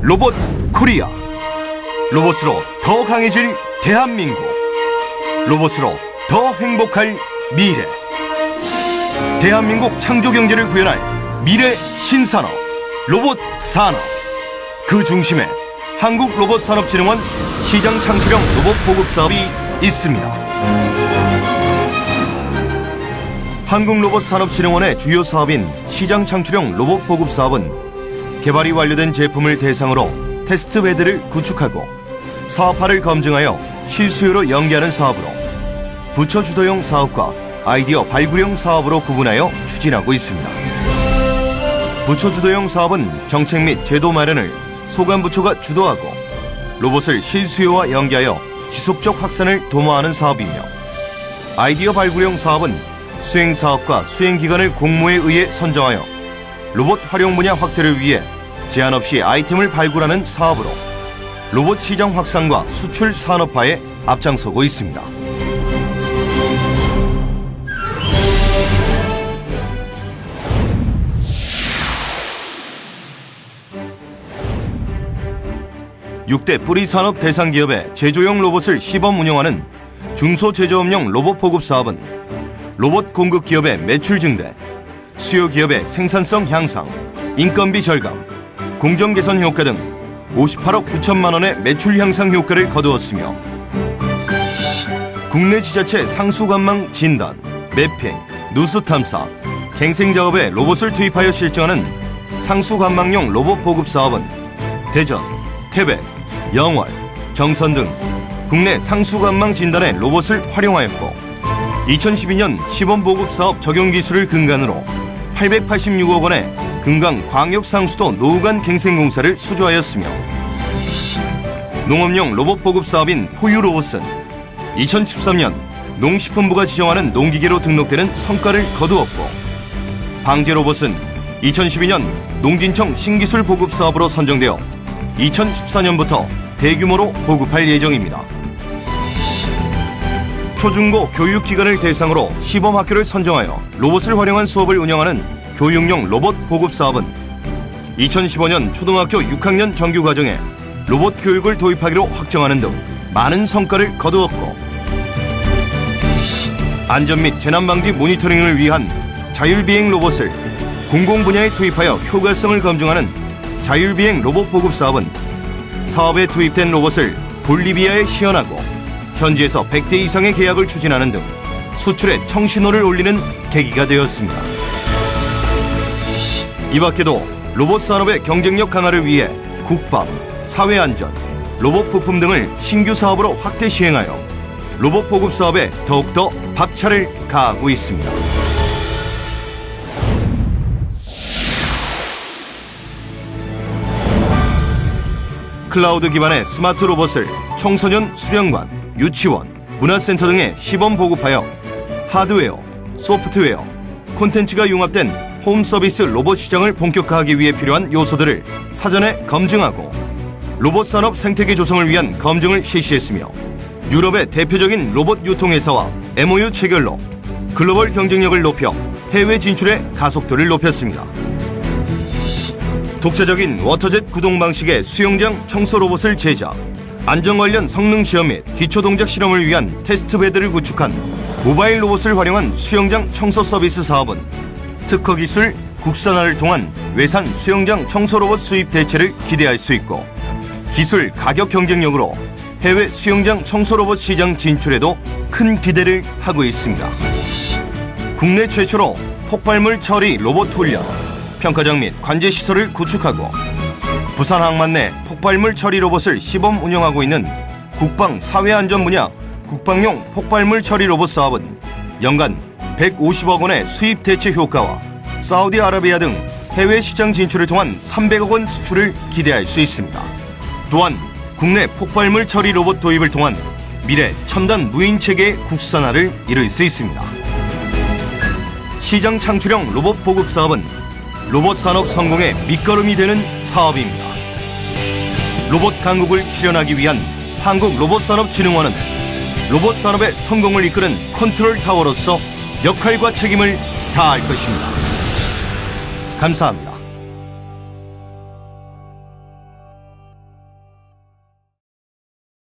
로봇 코리아. 로봇으로 더 강해질 대한민국. 로봇으로 더 행복할 미래. 대한민국 창조 경제를 구현할 미래 신산업. 로봇 산업. 그 중심에 한국 로봇 산업진흥원 시장 창출형 로봇 보급 사업이 있습니다. 한국 로봇 산업진흥원의 주요 사업인 시장 창출형 로봇 보급 사업은 개발이 완료된 제품을 대상으로 테스트 베드를 구축하고 사업화를 검증하여 실수요로 연계하는 사업으로 부처 주도형 사업과 아이디어 발굴형 사업으로 구분하여 추진하고 있습니다. 부처 주도형 사업은 정책 및 제도 마련을 소관부처가 주도하고 로봇을 실수요와 연계하여 지속적 확산을 도모하는 사업이며 아이디어 발굴형 사업은 수행 사업과 수행 기간을 공모에 의해 선정하여 로봇 활용 분야 확대를 위해 제한 없이 아이템을 발굴하는 사업으로 로봇 시장 확산과 수출 산업화에 앞장서고 있습니다. 육대 뿌리 산업 대상 기업의 제조용 로봇을 시범 운영하는 중소제조업용 로봇 보급 사업은 로봇 공급 기업의 매출 증대, 수요 기업의 생산성 향상, 인건비 절감, 공정 개선 효과 등 58억 9천만 원의 매출 향상 효과를 거두었으며 국내 지자체 상수 관망 진단, 매핑, 누수 탐사, 갱생 작업에 로봇을 투입하여 실증하는 상수 관망용 로봇 보급 사업은 대전, 태백, 영월, 정선 등 국내 상수 관망 진단에 로봇을 활용하였고 2012년 시범 보급 사업 적용 기술을 근간으로 886억 원의 금강 광역 상수도 노후관 갱생 공사를 수주하였으며 농업용 로봇 보급 사업인 포유 로봇은 2013년 농식품부가 지정하는 농기계로 등록되는 성과를 거두었고 방제 로봇은 2012년 농진청 신기술 보급 사업으로 선정되어 2014년부터 대규모로 보급할 예정입니다. 초중고 교육기관을 대상으로 시범학교를 선정하여 로봇을 활용한 수업을 운영하는 교육용 로봇 보급 사업은 2015년 초등학교 6학년 정규 과정에 로봇 교육을 도입하기로 확정하는 등 많은 성과를 거두었고 안전 및 재난 방지 모니터링을 위한 자율비행 로봇을 공공 분야에 투입하여 효과성을 검증하는 자율비행 로봇 보급 사업은 사업에 투입된 로봇을 볼리비아에 시연하고 현지에서 100대 이상의 계약을 추진하는 등 수출의 청신호를 올리는 계기가 되었습니다. 이 밖에도 로봇 산업의 경쟁력 강화를 위해 국밥, 사회안전, 로봇 부품 등을 신규 사업으로 확대 시행하여 로봇 보급 사업에 더욱더 박차를 가하고 있습니다. 클라우드 기반의 스마트 로봇을 청소년 수련관, 유치원, 문화센터 등에 시범 보급하여 하드웨어, 소프트웨어, 콘텐츠가 융합된 홈 서비스 로봇 시장을 본격화하기 위해 필요한 요소들을 사전에 검증하고 로봇 산업 생태계 조성을 위한 검증을 실시했으며 유럽의 대표적인 로봇 유통회사와 MOU 체결로 글로벌 경쟁력을 높여 해외 진출의 가속도를 높였습니다. 독자적인 워터젯 구동 방식의 수영장 청소 로봇을 제작, 안전 관련 성능 시험 및 기초 동작 실험을 위한 테스트 베드를 구축한 모바일 로봇을 활용한 수영장 청소 서비스 사업은 특허 기술 국산화를 통한 외산 수영장 청소 로봇 수입 대체를 기대할 수 있고 기술 가격 경쟁력으로 해외 수영장 청소 로봇 시장 진출에도 큰 기대를 하고 있습니다. 국내 최초로 폭발물 처리 로봇 훈련, 평가장 및 관제 시설을 구축하고 부산 항만 내 폭발물 처리 로봇을 시범 운영하고 있는 국방 사회안전 분야 국방용 폭발물 처리 로봇 사업은 연간 150억 원의 수입 대체 효과와 사우디아라비아 등 해외 시장 진출을 통한 300억 원 수출을 기대할 수 있습니다. 또한 국내 폭발물 처리 로봇 도입을 통한 미래 첨단 무인 체계 국산화를 이룰 수 있습니다. 시장 창출형 로봇 보급 사업은 로봇 산업 성공의 밑거름이 되는 사업입니다. 로봇 강국을 실현하기 위한 한국 로봇산업진흥원은 로봇 산업의 성공을 이끄는 컨트롤 타워로서 역할과 책임을 다할 것입니다. 감사합니다.